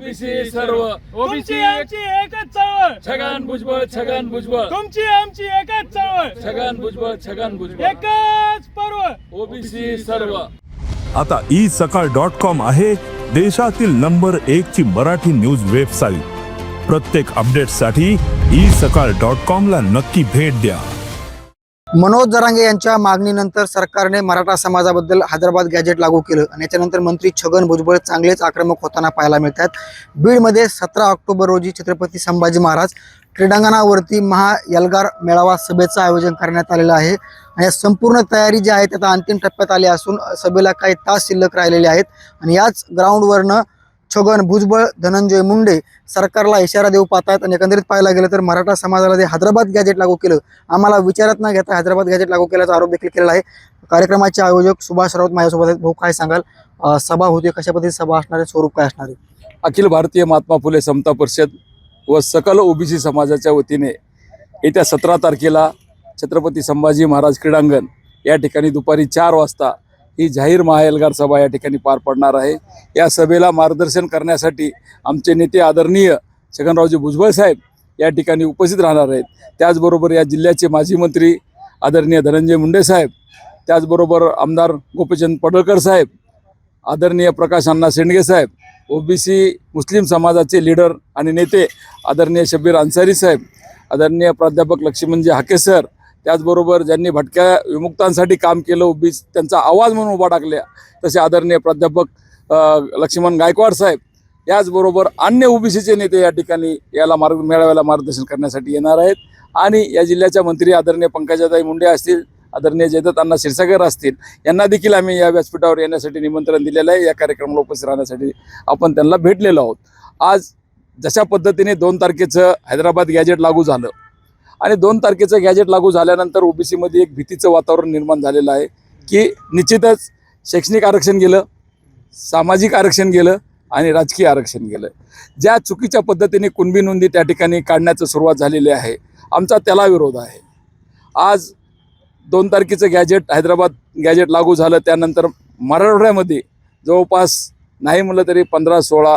OBC सर्व. तुमची आमची एकच चळवळ. छगन भुजबळ छगन भुजबळ. तुमची आमची एकच चळवळ. छगन भुजबळ छगन भुजबळ. एकच पर्व. ओबीसी सर्व. आता ई सकाळ डॉट कॉम आहे देशातील नंबर एक ची मराठी न्यूज वेबसाईट. प्रत्येक अपडेटसाठी ई सकाळ डॉट कॉम ला नक्की भेट द्या. मनोज जरांगे यांच्या मागणीनंतर सरकारने मराठा समाजाबद्दल हैदराबाद गॅजेट लागू केलं आणि याच्यानंतर मंत्री छगन भुजबळ चांगलेच आक्रमक होताना पाहायला मिळतात. बीडमध्ये सतरा ऑक्टोबर रोजी छत्रपती संभाजी महाराज क्रीडांगणावरती महा यलगार मेळावा सभेचं आयोजन करण्यात आलेलं आहे आणि या संपूर्ण तयारी जी आहे त्याचा अंतिम टप्प्यात आली असून सभेला काही तास शिल्लक राहिलेले आहेत आणि याच ग्राउंडवरनं छगन भुजबळ धनंजय मुंडे सरकारला इशारा देऊ पाहतात आणि एकंदरीत पाहायला गेलं तर मराठा समाजाला जे हैदराबाद गॅजेट लागू केलं आम्हाला विचारात न घेता हैदराबाद गॅजेट लागू केल्याचा आरोप देखील केलेला आहे. कार्यक्रमाचे आयोजक सुभाष राऊत माझ्यासोबत आहेत. भाऊ काय सांगाल? सभा होती कशा पद्धतीने सभा असणारे स्वरूप काय असणार आहे? अखिल भारतीय महात्मा फुले समता परिषद व सकल ओबीसी समाजाच्या वतीने येत्या सतरा तारखेला छत्रपती संभाजी महाराज क्रीडांगण या ठिकाणी दुपारी चार वाजता ही जाहीर महाएल्गार सभा या ठिकाणी पार पडणार आहे. या सभेला मार्गदर्शन करण्यासाठी आमचे नेते आदरणीय छगनरावजी भुजबळ साहेब या ठिकाणी उपस्थित राहणार आहेत. त्याचबरोबर या जिल्ह्याचे माजी मंत्री आदरणीय धनंजय मुंडे साहेब त्याचबरोबर आमदार गोपीचंद पडळकर साहेब आदरणीय प्रकाश अण्णा शेंडगे साहेब ओबीसी मुस्लिम समाजाचे लीडर आणि नेते आदरणीय शब्बीर अन्सारी साहेब आदरणीय प्राध्यापक लक्ष्मणजी हाके सर त्याचबरोबर ज्यांनी भटक्या विमुक्तांसाठी काम केलं ओबीसी त्यांचा आवाज म्हणून उभा टाकल्या तसे आदरणीय प्राध्यापक लक्ष्मण गायकवाड साहेब याचबरोबर अन्य ओबीसीचे नेते या ठिकाणी याला मार्ग मेळाव्याला मार्गदर्शन करण्यासाठी येणार आहेत. आणि या जिल्ह्याच्या मंत्री आदरणीय पंकजाताई मुंडे असतील आदरणीय जयदत्त अण्णा क्षीरसागर असतील यांना देखील आम्ही या व्यासपीठावर येण्यासाठी निमंत्रण दिलेलं आहे. या कार्यक्रमाला उपस्थित राहण्यासाठी आपण त्यांना भेटलेलो आहोत. आज जशा पद्धतीने दोन तारखेचं हैदराबाद गॅजेट लागू झालं आणि दोन तारखेचं गॅजेट लागू झाल्यानंतर ओबीसीमध्ये एक भीतीचं वातावरण निर्माण झालेलं आहे की निश्चितच शैक्षणिक आरक्षण गेलं सामाजिक आरक्षण गेलं आणि राजकीय आरक्षण गेलं. ज्या चुकीच्या पद्धतीने कुणबी नोंदी त्या ठिकाणी काढण्याचं सुरुवात झालेली आहे आमचा त्याला विरोध आहे. आज दोन तारखेचं गॅजेट हैदराबाद गॅजेट लागू झालं त्यानंतर मराठवाड्यामध्ये जवळपास नाही म्हणलं तरी पंधरा सोळा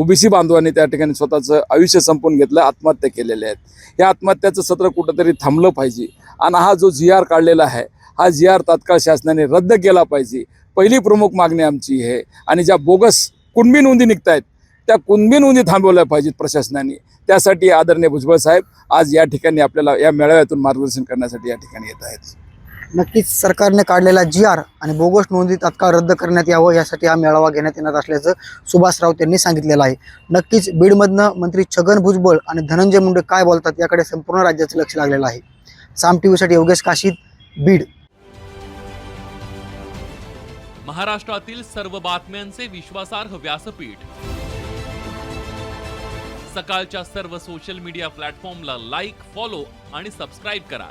ओबीसी बांधवांनी त्या ठिकाणी स्वतःचं आयुष्य संपून घेतलं आत्महत्या केलेल्या आहेत. या आत्महत्याचं सत्र कुठंतरी थांबलं पाहिजे. आणि हा जो जी आर काढलेला आहे हा जी आर तात्काळ शासनाने रद्द केला पाहिजे. पहिली प्रमुख मागणी आमची आहे. आणि ज्या बोगस कुणबी नोंदी निघत आहेत त्या कुणबी नोंदी थांबवल्या पाहिजेत प्रशासनाने. त्यासाठी आदरणीय भुजबळ साहेब आज या ठिकाणी आपल्याला या मेळाव्यातून मार्गदर्शन करण्यासाठी या ठिकाणी येत आहेत. नक्कीच सरकारने काढलेला जी आर आणि बोगस नोंदी तात्काळ रद्द करण्यात यावं यासाठी हा मेळावा घेण्यात येणार असल्याचं सुभाष राऊत यांनी सांगितलेलं आहे. नक्कीच बीडमधनं मंत्री छगन भुजबळ आणि धनंजय मुंडे काय बोलतात याकडे संपूर्ण राज्याचं लक्ष लागलेलं आहे. साम टी व्हीसाठी योगेश काशीद बीड. महाराष्ट्रातील सर्व बातम्यांचे विश्वासार्ह व्यासपीठ. सकाळच्या सर्व सोशल मीडिया प्लॅटफॉर्मला लाईक फॉलो आणि सबस्क्राईब करा.